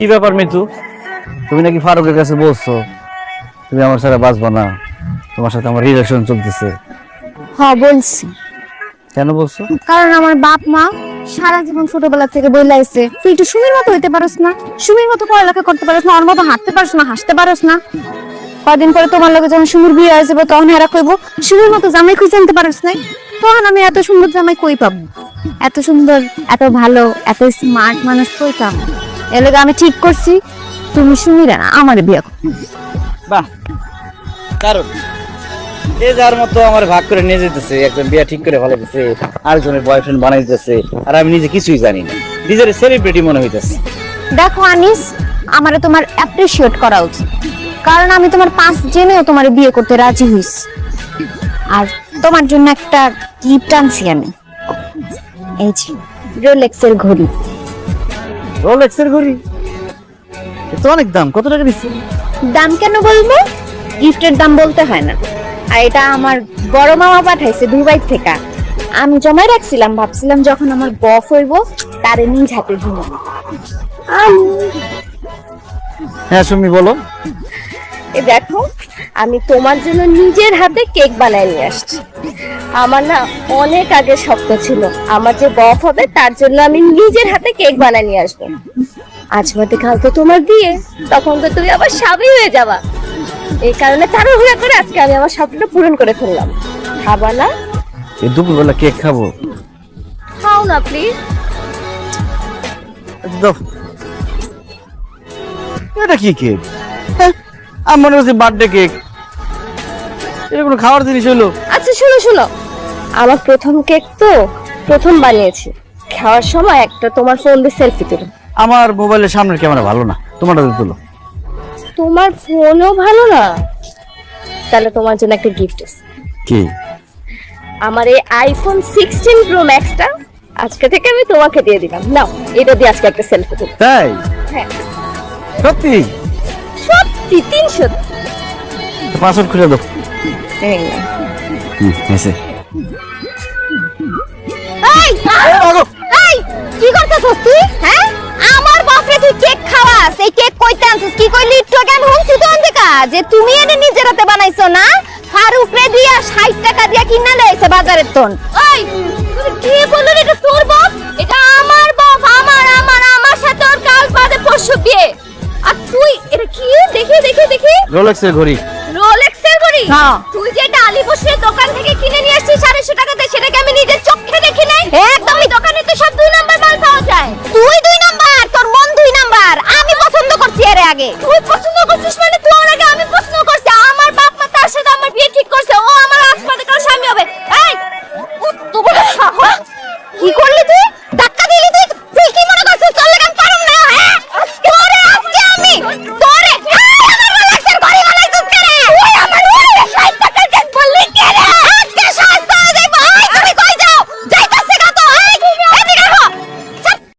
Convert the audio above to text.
কি ব্যাপার মিতু? তুমি নাকি ফারুকের কাছে বলছো তুমি আমার সাথে বাঁচবো না তোমার সাথে আমার রিলেশন চলতেছে। হ্যাঁ বলছি। কেন বলছো? কারণ আমার বাপ মা সারা জীবন ছোটবেলা থেকে বই লাইছে তুই একটু সুমির মতো হইতে পারস না সুমির মতো পড়ালেখা করতে পারস না ওর মতো হাঁটতে পারস না হাসতে পারস না। কদিন পরে তোমার লগে যখন সুমির বিয়ে হয়ে যাবে তখন হেরা কইব সুমির মতো জামাই খুঁজে আনতে পারস নাই তখন আমি এত সুন্দর জামাই কই পাবো? এত সুন্দর এত ভালো এত স্মার্ট মানুষ কই পাবো? এর লগে আমি ঠিক করছি তুমি সুমিরা না আমার বিয়ে করো। বাহ কারণ যে যার মতো আমার ভাগ করে নিয়ে যেতেছে একজন বিয়া ঠিক করে ভালো দিতেছে আরেকজনের বয়ফ্রেন্ড বানাই দিতেছে আর আমি নিজে কিছুই জানি না। নিজের সেলিব্রিটি মনে হইতেছে। দেখো আনিস আমারে তোমার অ্যাপ্রিশিয়েট করা উচিত। কারণ আমি তোমার পাঁচ জেনেও তোমার বিয়ে করতে রাজি হইছি। আর তোমার জন্য একটা গিফট আনছি আমি। এই যে রোলেক্সের ঘড়ি। রোলেক্সের ঘড়ি। এ তো অনেক দাম কত টাকা দিচ্ছে? দাম কেন বলব? গিফটের দাম বলতে হয় না। আর এটা আমার বড় মামা পাঠাইছে দুবাই থেকে। আমি জমায় রাখছিলাম ভাবছিলাম যখন আমার বফ হইব তারে নিজ হাতে দিব হ্যাঁ সুমি বলো। এ দেখো আমি তোমার জন্য নিজের হাতে কেক বানায় নিয়ে আসছি। আমার না অনেক আগে স্বপ্ন ছিল। আমার যে বফ হবে তার জন্য আমি নিজের হাতে কেক বানায় নিয়ে আসব। আজ বাদে কাল তো তোমার বিয়ে তখন তো তুমি আবার স্বামী হয়ে যাবা। এই কারণে তাড়াহুড়া করে আজকে আমি আমার স্বপ্নটা পূরণ করে ফেললাম। খাবা না? দুপুরবেলা কেক খাব। খাও না প্লিজ এটা কি কেক? হ্যাঁ, আমি মনে করছি বার্থডে কেক এটা কোনো খাওয়ার জিনিস হলো? আচ্ছা শোনো শোনো। আমার প্রথম কেক তো প্রথম বানিয়েছি। খাওয়ার সময় একটা তোমার ফোন দিয়ে সেলফি তুলো। আমার মোবাইলের সামনের ক্যামেরা ভালো না। তোমারটা দিয়ে তুলো। তোমার ফোনও ভালো না? তাহলে তোমার জন্য একটা গিফট আছে। কি? আমার এই আইফোন সিক্সটিন প্রো ম্যাক্সটা আজকে থেকে আমি তোমাকে দিয়ে দিলাম। নাও এটা দিয়ে আজকে একটা সেলফি তুলো। তাই? হ্যাঁ। সত্যি? সত্যি তিনশো পাসওয়ার্ড খুলে দাও। এসে এই এই কি করতেছস তুই হ্যাঁ? আমার বাপরে তুই কেক খাওয়াস এই কেক কইতে আনছিস কি কইলি? একটু আগে আমি শুনছি তো অন্ধেকা যে তুমি এটা নিজের হাতে বানাইছো না? ফারুক রে দিয়া 60 টাকা দিয়া কিনা লইছে বাজারের তন। ওই কি বললি এটা তোর বাপ? এটা রোলেক্সের ঘড়ি। রোলেক্সের ঘড়ি? হ্যাঁ। তুই যেটা আলিপুরের দোকান থেকে কিনে নিয়ে আসছিস 450 টাকাতে সেটা কি আমি নিজের চোখে দেখি নাই? একদম দোকানে তো সব দুই নাম্বার মাল পাওয়া যায়। তুই দুই নাম্বার তোর মন দুই নাম্বার। আমি পছন্দ করছি এর আগে। তুই পছন্দ করছিস মানে তুই ওর আগে আমি পছন্দ করছি আমার বাপ মা তার সাথে আমার বিয়ে ঠিক করছে ও আমার আসপাতে কারও স্বামী হবে। এই তুই সাহস কি করলি তুই?